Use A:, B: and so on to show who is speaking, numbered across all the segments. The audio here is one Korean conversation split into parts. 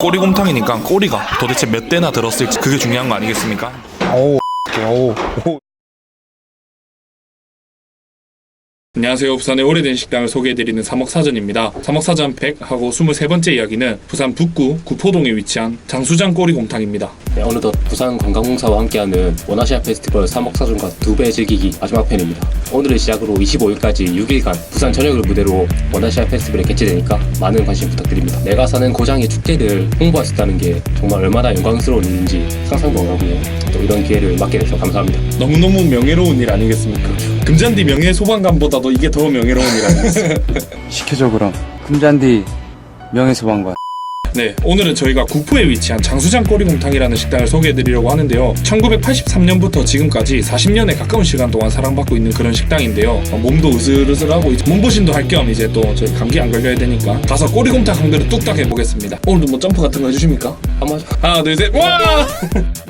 A: 꼬리곰탕이니까 꼬리가 도대체 몇 대나 들었을지 그게 중요한 거 아니겠습니까?
B: 어우 어우
C: 안녕하세요. 부산의 오래된 식당을 소개해드리는 삼억사전입니다. 삼억사전 100하고 23번째 이야기는 부산 북구 구포동에 위치한 장수장 꼬리곰탕입니다.
D: 네, 어느덧 부산 관광공사와 함께하는 원아시아 페스티벌 3억 사준과 두 배 즐기기 마지막 편입니다. 오늘을 시작으로 25일까지 6일간 부산 전역을 무대로 원아시아 페스티벌에 개최되니까 많은 관심 부탁드립니다. 내가 사는 고장의 축제를 홍보할 수 있다는 게 정말 얼마나 영광스러운 일인지 상상도 안 하고요. 또 이런 기회를 맡게 돼서 감사합니다.
C: 너무너무 명예로운 일 아니겠습니까? 금잔디 명예 소방관보다도 이게 더 명예로운 일 아니겠습니까?
B: 시켜줘 그럼 금잔디 명예소방관
C: 네, 오늘은 저희가 구포에 위치한 장수장 꼬리곰탕이라는 식당을 소개해드리려고 하는데요. 1983년부터 지금까지 40년에 가까운 시간 동안 사랑받고 있는 그런 식당인데요. 어, 몸도 으슬으슬하고 이제 몸보신도 할 겸 이제 또 저희 감기 안 걸려야 되니까 가서 꼬리곰탕 한 그릇 뚝딱 해보겠습니다. 오늘도 뭐 점프 같은 거 해주십니까?
D: 한번
C: 하나, 둘, 셋, 와!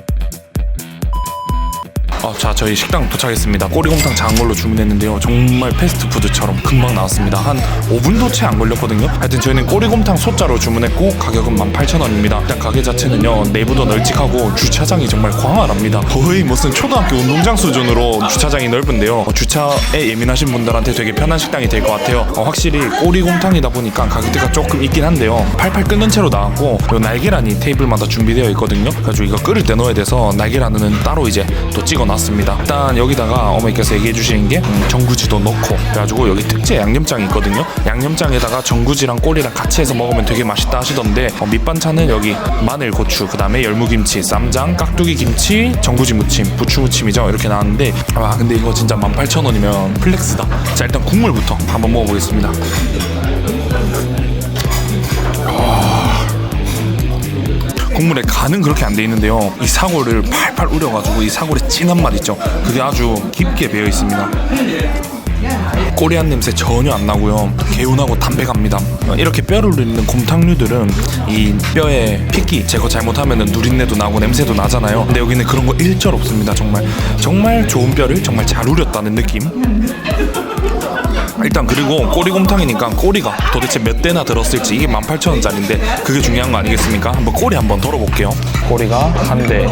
A: 어, 자 저희 식당 도착했습니다. 꼬리곰탕 작은 걸로 주문했는데요. 정말 패스트푸드처럼 금방 나왔습니다. 한 5분도 채 안 걸렸거든요. 하여튼 저희는 꼬리곰탕 소자로 주문했고 가격은 18,000원입니다. 일단 가게 자체는요 내부도 널찍하고 주차장이 정말 광활합니다. 거의 무슨 초등학교 운동장 수준으로 주차장이 넓은데요. 어, 주차에 예민하신 분들한테 되게 편한 식당이 될 것 같아요. 어, 확실히 꼬리곰탕이다 보니까 가격대가 조금 있긴 한데요. 팔팔 끓는 채로 나왔고 요 날계란이 테이블마다 준비되어 있거든요. 그래가지고 이거 끓을 때 넣어야 돼서 날계란은 따로 이제 또 찍어 놨 습니다. 일단 여기다가 어머니께서 얘기해 주시는 게 음, 전구지도 넣고 그래가지고 여기 특제 양념장이 있거든요. 양념장에다가 전구지랑 꼬리랑 같이 해서 먹으면 되게 맛있다 하시던데 어, 밑반찬은 여기 마늘 고추 그 다음에 열무김치 쌈장 깍두기 김치 전구지 무침 부추 무침이죠. 이렇게 나왔는데 아 근데 이거 진짜 18,000원이면 플렉스다. 자 일단 국물부터 한번 먹어보겠습니다 국물에 간은 그렇게 안 돼 있는데요. 이 사골을 팔팔 우려가지고 이 사골의 진한 맛 있죠. 그게 아주 깊게 배어 있습니다. 꼬리한 냄새 전혀 안 나고요. 개운하고 담백합니다. 이렇게 뼈를 누리는 곰탕류들은 이 뼈에 핏기 제거 잘못하면 누린내도 나고 냄새도 나잖아요. 근데 여기는 그런 거 일절 없습니다. 정말 정말 좋은 뼈를 정말 잘 우렸다는 느낌. 일단 그리고 꼬리곰탕이니까 꼬리가 도대체 몇 대나 들었을지 이게 18,000원짜리인데 그게 중요한 거 아니겠습니까? 한번 꼬리 한번 덜어볼게요. 꼬리가 한 대,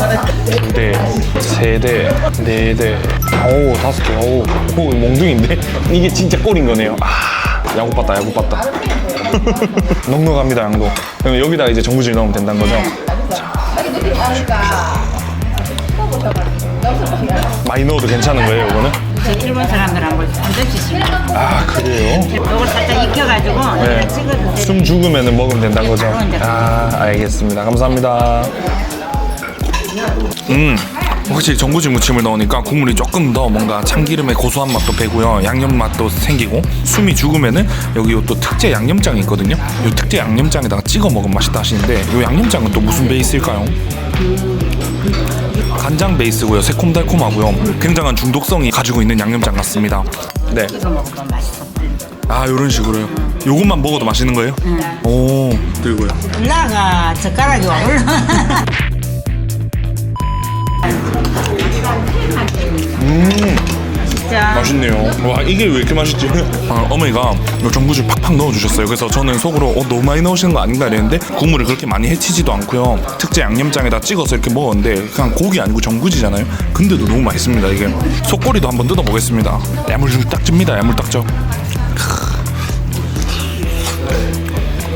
A: 두 대, 세 대, 네 대, 오 다섯 개, 오, 오 몽둥인데 이게 진짜 꼬리인 거네요. 아 야구 봤다, 야구 봤다. 넉넉합니다 양도. 그럼 여기다 이제 전구질 넣으면 된다는 거죠. 자. 많이 넣어도 괜찮은 거예요, 이거는?
E: 저 일본 사람들은 뭘한 접시씩
A: 아 그래요?
E: 이걸 살짝 익혀가지고
A: 네.
E: 찍어도
A: 숨 죽으면 먹으면 된다는 거죠?
E: 바로 이제
A: 아, 알겠습니다. 감사합니다. 음, 확실히 전구지 무침을 넣으니까 국물이 조금 더 뭔가 참기름의 고소한 맛도 배고요. 양념 맛도 생기고 숨이 죽으면은 여기 요 또 특제 양념장이 있거든요. 요 특제 양념장에다가 찍어 먹으면 맛있다 하시는데 요 양념장은 또 무슨 베이스일까요? 간장 베이스고요. 새콤달콤하고요. 굉장한 중독성이 가지고 있는 양념장 같습니다. 네.
E: 찍어 먹으면 맛있어.
A: 아, 요런 식으로요. 요것만 먹어도 맛있는 거예요? 오, 들고요.
E: 올라가 젓가락이 올라. 진짜
A: 맛있네요. 와 이게 왜 이렇게 맛있지? 아, 어머니가 요 전구줄 팍팍 넣어주셨어요. 그래서 저는 속으로 어, 너무 많이 넣으시는 거 아닌가 이랬는데 국물을 그렇게 많이 해치지도 않고요. 특제 양념장에다 찍어서 이렇게 먹었는데 그냥 고기 아니고 전구지잖아요. 근데도 너무 맛있습니다 이게. 속꼬리도 한번 뜯어보겠습니다. 야물줄 딱 줍니다. 야물 딱 줘.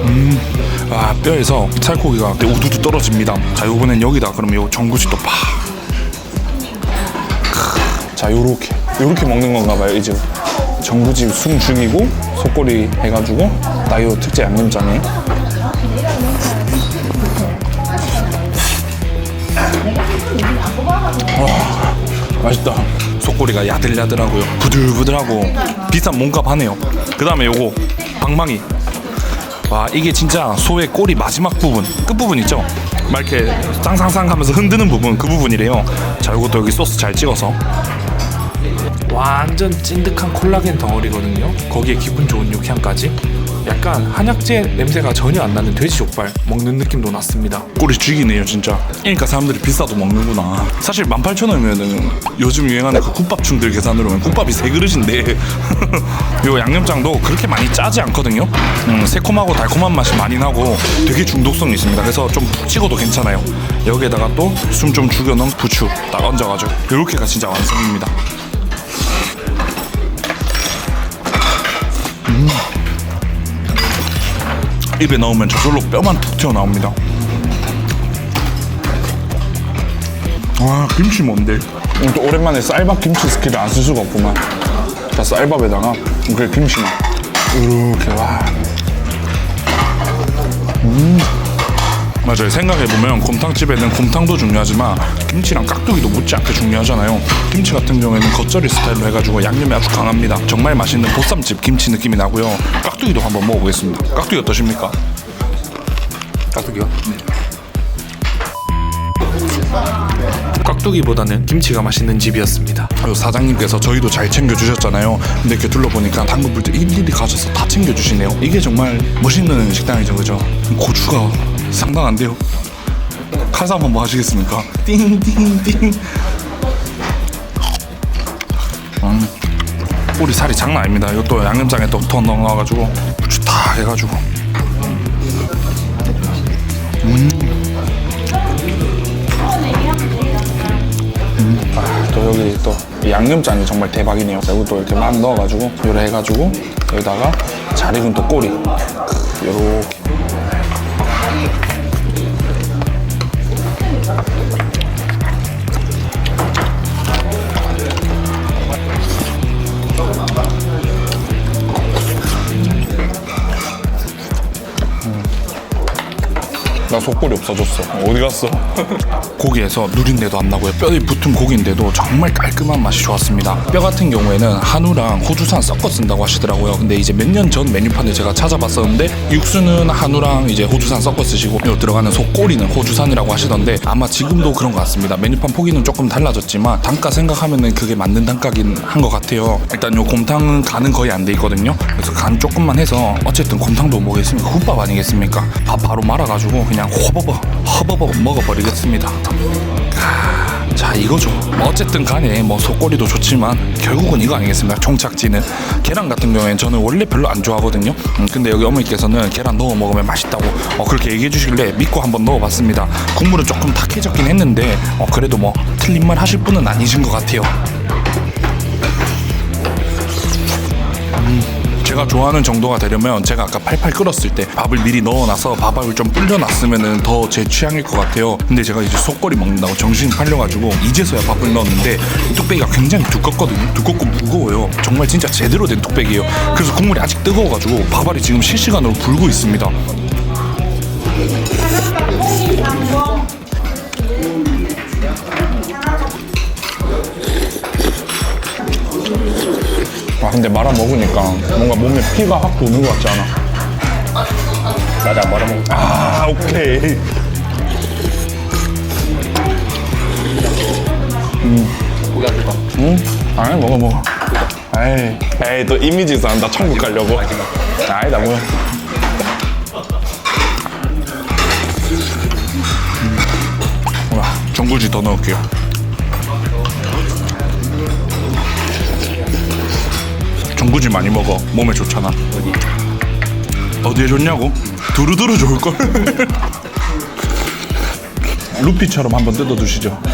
A: 음, 아 뼈에서 살코기가 우두두 떨어집니다. 자 요번엔 여기다 그럼 요 전구지 또 팍. 자 요렇게. 요렇게 먹는 건가 봐요 이 집. 전구지 숨 죽이고 속꼬리 해가지고 나요 특제 양념장에. 와 맛있다. 속꼬리가 야들야들하고요. 부들부들하고 비싼 몸값 하네요. 그 다음에 요거 방망이. 와 이게 진짜 소의 꼬리 마지막 부분 끝 부분 있죠? 막 이렇게 쌍쌍쌍 하면서 흔드는 부분 그 부분이래요. 자 요것도 여기 소스 잘 찍어서 완전 찐득한 콜라겐 덩어리거든요. 거기에 기분 좋은 육향까지. 약간 한약재 냄새가 전혀 안 나는 돼지 족발 먹는 느낌도 났습니다. 꼴이 죽이네요 진짜. 그러니까 사람들이 비싸도 먹는구나. 사실 18,000원이면은 요즘 유행하는 그 국밥충들 계산으로 하면 국밥이 세 그릇인데 요 양념장도 그렇게 많이 짜지 않거든요. 음, 새콤하고 달콤한 맛이 많이 나고 되게 중독성이 있습니다. 그래서 좀 푹 찍어도 괜찮아요. 여기에다가 또 숨 좀 죽여놓은 부추 딱 얹어가지고 이렇게가 진짜 완성입니다. 입에 넣으면 저절로 뼈만 툭 튀어나옵니다. 와 김치 뭔데? 음, 또 오랜만에 쌀밥 김치 스킬을 안 쓸 수가 없구만. 자 쌀밥에다가 그래 김치만 이렇게 와. 음. 맞아요. 생각해보면 곰탕집에는 곰탕도 중요하지만 김치랑 깍두기도 못지않게 중요하잖아요. 김치 같은 경우에는 겉절이 스타일로 해가지고 양념이 아주 강합니다. 정말 맛있는 보쌈집 김치 느낌이 나고요. 깍두기도 한번 먹어보겠습니다. 깍두기 어떠십니까? 깍두기요? 네. 깍두기보다는 김치가 맛있는 집이었습니다. 그리고 사장님께서 저희도 잘 챙겨주셨잖아요. 근데 이렇게 둘러보니까 당근불도 일일이 가셔서 다 챙겨주시네요. 이게 정말 멋있는 식당이죠, 그죠? 고추가 상당한데요. 칼싸움 한번 하시겠습니까? 띵띵띵. 음, 꼬리 살이 장난 아닙니다. 이것도 양념장에 또더 넣어가지고 부추 탁 해가지고. 또 여기 또 양념장이 정말 대박이네요. 이것도 이렇게 막 넣어가지고 요래 해가지고 여기다가 잘 익은 또 꼬리 요렇게 나 속골이 없어졌어. 어디 갔어? 고기에서 누린내도 안 나고요. 뼈에 붙은 고기인데도 정말 깔끔한 맛이 좋았습니다. 뼈 같은 경우에는 한우랑 호주산 섞어 쓴다고 하시더라고요. 근데 이제 몇 년 전 메뉴판을 제가 찾아봤었는데 육수는 한우랑 이제 호주산 섞어 쓰시고 요 들어가는 속꼬리는 호주산이라고 하시던데 아마 지금도 그런 것 같습니다. 메뉴판 포기는 조금 달라졌지만 단가 생각하면은 그게 맞는 단가긴 한 것 같아요. 일단 요 곰탕은 간은 거의 안 돼 있거든요. 그래서 간 조금만 해서 어쨌든 곰탕도 뭐겠습니까? 국밥 아니겠습니까? 밥 바로 말아가지고 그냥 허버버 허버버 먹어버리겠습니다. 아, 자 이거죠. 뭐 어쨌든 간에 뭐 속꼬리도 좋지만 결국은 이거 아니겠습니까? 총착지는 계란 같은 경우에는 저는 원래 별로 안 좋아하거든요. 음, 근데 여기 어머니께서는 계란 넣어 먹으면 맛있다고 어, 그렇게 얘기해 주시길래 믿고 한번 넣어봤습니다. 국물은 조금 탁해졌긴 했는데 어, 그래도 뭐 틀린 말 하실 분은 아니신 것 같아요. 제가 좋아하는 정도가 되려면 제가 아까 팔팔 끓었을 때 밥을 미리 넣어놔서 밥알을 좀 불려놨으면 더제 취향일 것 같아요. 근데 제가 이제 속거리 먹는다고 정신 팔려가지고 이제서야 밥을 넣었는데 이 뚝배기가 굉장히 두껍거든요. 두껍고 무거워요. 정말 진짜 제대로 된 뚝배기예요. 그래서 국물이 아직 뜨거워가지고 밥알이 지금 실시간으로 불고 있습니다. 아 근데 말아 먹으니까 뭔가 몸에 피가 확 도는 것 같지 않아?
D: 나도 안 말아먹어.
A: 아 오케이
D: 포기하실 거.
A: 응? 아니 먹어 먹어 에이 에이 또 이미지 싸움다 천국 가려고 아니다 뭐야 음. 와 전구지 더 넣을게요 전구지 많이 먹어 몸에 좋잖아 어디? 어디에 좋냐고? 두루두루 좋을걸 루피처럼 한번 뜯어 두시죠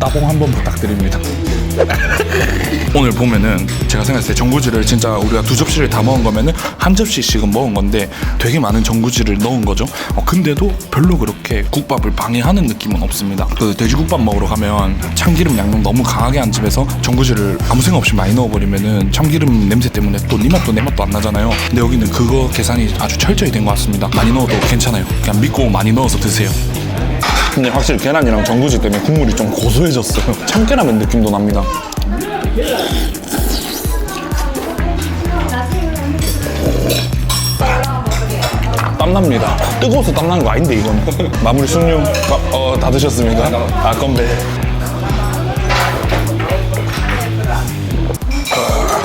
A: 따봉 한번 부탁드립니다. 오늘 보면은 제가 생각했을 때 전구지를 진짜 우리가 두 접시를 다 먹은 거면은 한 접시씩은 먹은 건데 되게 많은 전구지를 넣은 거죠. 어, 근데도 별로 그렇게 국밥을 방해하는 느낌은 없습니다. 그 돼지국밥 먹으러 가면 참기름 양념 너무 강하게 한 집에서 전구지를 아무 생각 없이 많이 넣어버리면은 참기름 냄새 때문에 또 니 맛도 내 맛도 안 나잖아요. 근데 여기는 그거 계산이 아주 철저히 된 것 같습니다. 많이 넣어도 괜찮아요. 그냥 믿고 많이 넣어서 드세요. 근데 확실히 계란이랑 전구지 때문에 국물이 좀 고소해졌어요. 참깨라면 느낌도 납니다. 땀납니다. 뜨거워서 땀나는 거 아닌데 이건. 마무리 숭늉 어, 다 드셨습니다 아 건배.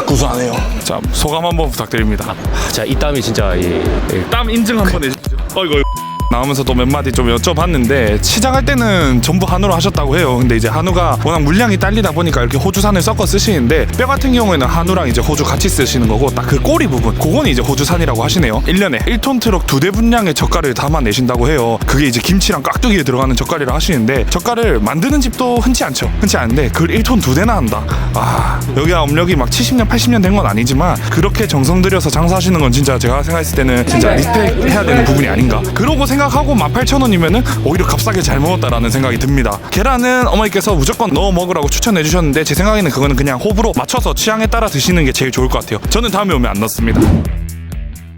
A: 구수하네요. 자 소감 한번 부탁드립니다.
D: 자, 이 땀이 진짜
A: 이땀 인증 한번 해주시죠. 어이구. 어이구. 나오면서 또 몇 마디 좀 여쭤봤는데 시작할 때는 전부 한우로 하셨다고 해요. 근데 이제 한우가 워낙 물량이 딸리다 보니까 이렇게 호주산을 섞어 쓰시는데 뼈 같은 경우에는 한우랑 이제 호주 같이 쓰시는 거고 딱 그 꼬리 부분 그거는 이제 호주산이라고 하시네요. 1년에 1톤 트럭 두 대 분량의 젓갈을 담아내신다고 해요. 그게 이제 김치랑 깍두기에 들어가는 젓갈이라 하시는데 젓갈을 만드는 집도 흔치 않죠. 흔치 않은데 그걸 1톤 두 대나 한다. 아 여기가 업력이 막 70년 80년 된 건 아니지만 그렇게 정성 들여서 장사하시는 건 진짜 제가 생각했을 때는 진짜 리스펙 해야 되는 부분이 아닌가. 그러고 생각 하고 18,000원이면은 오히려 값싸게 잘 먹었다라는 생각이 듭니다. 계란은 어머니께서 무조건 넣어 먹으라고 추천해 주셨는데 제 생각에는 그거는 그냥 호불호 맞춰서 취향에 따라 드시는 게 제일 좋을 것 같아요. 저는 다음에 오면 안 넣습니다.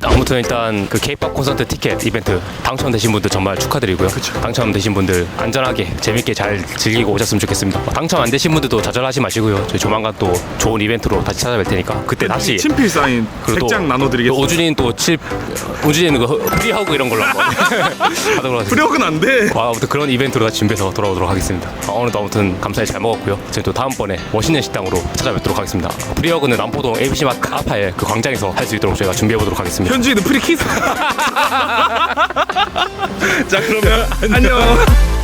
D: 아무튼 일단 그 K-pop 콘서트 티켓 이벤트 당첨되신 분들 정말 축하드리고요. 당첨되신 분들 안전하게 재밌게 잘 즐기고 오셨으면 좋겠습니다. 당첨 안 되신 분들도 좌절하지 마시고요. 저희 조만간 또 좋은 이벤트로 다시 찾아뵐 테니까 그때 다시
A: 친필 사인
D: 그리고 또 오준이는 또 칠, 오준이는 그 프리하고 이런 걸로 한번 하도록 하겠습니다.
A: 안 돼.
D: 와, 아무튼 그런 이벤트로 다시 준비해서 돌아오도록 하겠습니다. 어, 오늘도 아무튼 감사히 잘 먹었고요. 저희 또 다음번에 멋있는 식당으로 찾아뵙도록 하겠습니다. 프리어그는 남포동 ABC 마트 아파의 그 광장에서 할 수 있도록 저희가 준비해 보도록 하겠습니다.
A: 현지인은 프리키스. 자 그러면 안녕.